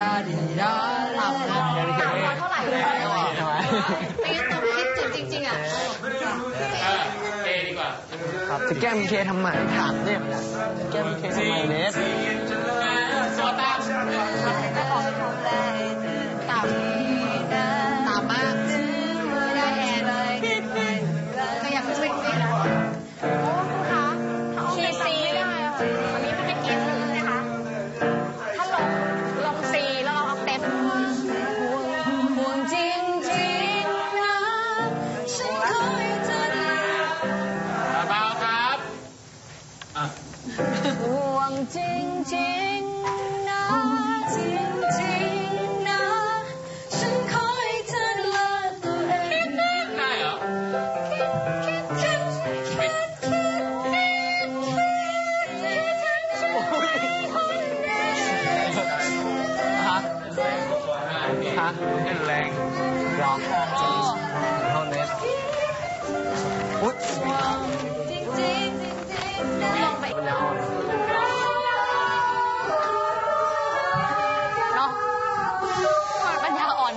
ถามว่าเท่าไหร่เลยไม่งั้นต้องคิดถึงจริงๆอะเอดีกว่าครับจะแก้มเคทำไมถามเนี่ยจะแก้มเคทำไมเนส จริงจริงนะจริงจริงนะ ฉันคอยเธอดูแลตัวเองได้เหรอคิดคิดคิดคิดคิดคิดคิดคิดคนเดียวฮะฮะเล่นแรงร้องเ